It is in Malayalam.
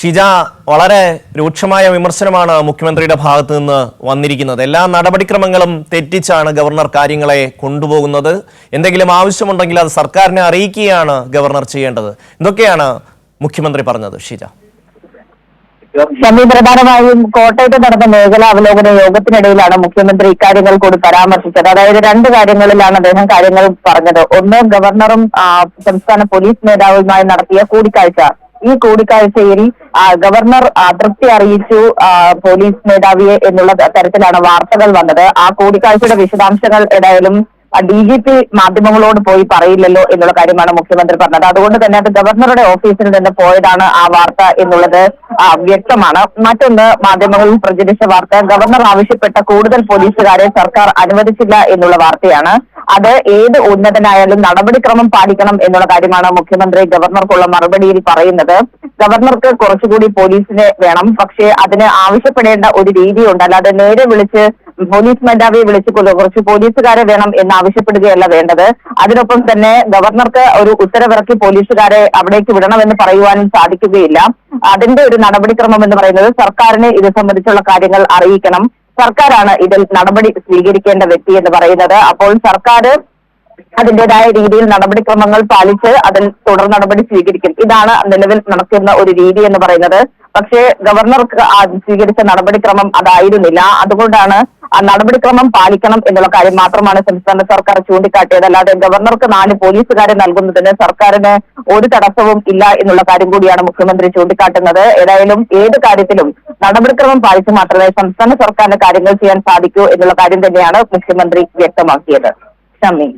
ഷിജ വളരെ രൂക്ഷമായ വിമർശനമാണ് മുഖ്യമന്ത്രിയുടെ ഭാഗത്തു നിന്ന് വന്നിരിക്കുന്നത്. എല്ലാ നടപടിക്രമങ്ങളും തെറ്റിച്ചാണ് ഗവർണർ കാര്യങ്ങളെ കൊണ്ടുപോകുന്നത്. എന്തെങ്കിലും ആവശ്യമുണ്ടെങ്കിൽ അത് സർക്കാരിനെ അറിയിക്കുകയാണ് ഗവർണർ ചെയ്യേണ്ടത്. എന്തൊക്കെയാണ് മുഖ്യമന്ത്രി പറഞ്ഞത് ഷിജ. ഷമി പ്രധാനമായും കോട്ടയത്ത് നടന്ന മേഖലാ അവലോകന യോഗത്തിനിടയിലാണ് മുഖ്യമന്ത്രി ഇക്കാര്യങ്ങൾ കൂടി പരാമർശിച്ചത്. അതായത് രണ്ട് കാര്യങ്ങളിലാണ് അദ്ദേഹം കാര്യങ്ങൾ പറഞ്ഞത്. ഒന്ന് ഗവർണറും സംസ്ഥാന പോലീസ് മേധാവിയുമായി നടത്തിയ കൂടിക്കാഴ്ച. ഈ കൂടിക്കാഴ്ചയിൽ ഗവർണർ അതൃപ്തി അറിയിച്ചു പോലീസ് മേധാവിയെ എന്നുള്ള തരത്തിലാണ് വാർത്തകൾ വന്നത്. ആ കൂടിക്കാഴ്ചയുടെ വിശദാംശങ്ങൾ ഏതായാലും ഡി ജി പി മാധ്യമങ്ങളോട് പോയി പറയില്ലല്ലോ എന്നുള്ള കാര്യമാണ് മുഖ്യമന്ത്രി പറഞ്ഞത്. അതുകൊണ്ട് തന്നെ അത് ഗവർണറുടെ ഓഫീസിൽ നിന്ന് പോയതാണ് ആ വാർത്ത എന്നുള്ളത് വ്യക്തമാണ്. മറ്റൊന്ന് മാധ്യമങ്ങളിൽ പ്രചരിച്ച വാർത്ത ഗവർണർ ആവശ്യപ്പെട്ട കൂടുതൽ പോലീസുകാരെ സർക്കാർ അനുവദിച്ചില്ല എന്നുള്ള വാർത്തയാണ്. അത് ഏത് ഉന്നതനായാലും നടപടിക്രമം പാലിക്കണം എന്നുള്ള കാര്യമാണ് മുഖ്യമന്ത്രി ഗവർണർക്കുള്ള മറുപടിയിൽ പറയുന്നത്. ഗവർണർക്ക് കുറച്ചുകൂടി പോലീസിനെ വേണം. പക്ഷേ അതിന് ആവശ്യപ്പെടേണ്ട ഒരു രീതിയുണ്ട്. അല്ലാതെ നേരെ വിളിച്ച് പോലീസ് മേധാവിയെ വിളിച്ച് കൊ- കുറച്ച് പോലീസുകാരെ വേണം എന്ന് ആവശ്യപ്പെടുകയല്ല വേണ്ടത്. അതിനൊപ്പം തന്നെ ഗവർണർക്ക് ഒരു ഉത്തരവിറക്കി പോലീസുകാരെ അവിടേക്ക് വിടണമെന്ന് പറയുവാനും സാധിക്കുകയില്ല. അതിന്റെ ഒരു നടപടിക്രമം എന്ന് പറയുന്നത് സർക്കാരിനെ ഇത് സംബന്ധിച്ചുള്ള കാര്യങ്ങൾ അറിയിക്കണം. സർക്കാരാണ് ഇതിൽ നടപടി സ്വീകരിക്കേണ്ട വ്യക്തി എന്ന് പറയുന്നത്. അപ്പോൾ സർക്കാർ അതിന്റേതായ രീതിയിൽ നടപടിക്രമങ്ങൾ പാലിച്ച് അതിൽ തുടർ നടപടി സ്വീകരിക്കും. ഇതാണ് നിലവിൽ നടക്കുന്ന ഒരു രീതി എന്ന് പറയുന്നത്. പക്ഷേ ഗവർണർക്ക് സ്വീകരിച്ച നടപടിക്രമം അതായിരുന്നില്ല. അതുകൊണ്ടാണ് ആ നടപടിക്രമം പാലിക്കണം എന്നുള്ള കാര്യം മാത്രമാണ് സംസ്ഥാന സർക്കാർ ചൂണ്ടിക്കാട്ടിയത്. അല്ലാതെ ഗവർണർക്ക് നാല് പോലീസുകാരെ നൽകുന്നതിന് സർക്കാരിന് ഒരു തടസ്സവും ഇല്ല എന്നുള്ള കാര്യം കൂടിയാണ് മുഖ്യമന്ത്രി ചൂണ്ടിക്കാട്ടുന്നത്. ഏതായാലും ഏത് കാര്യത്തിലും നടപടിക്രമം പാലിച്ച് മാത്രമേ സംസ്ഥാന സർക്കാരിന് കാര്യങ്ങൾ ചെയ്യാൻ സാധിക്കൂ എന്നുള്ള കാര്യം തന്നെയാണ് മുഖ്യമന്ത്രി വ്യക്തമാക്കിയത്. ഷമി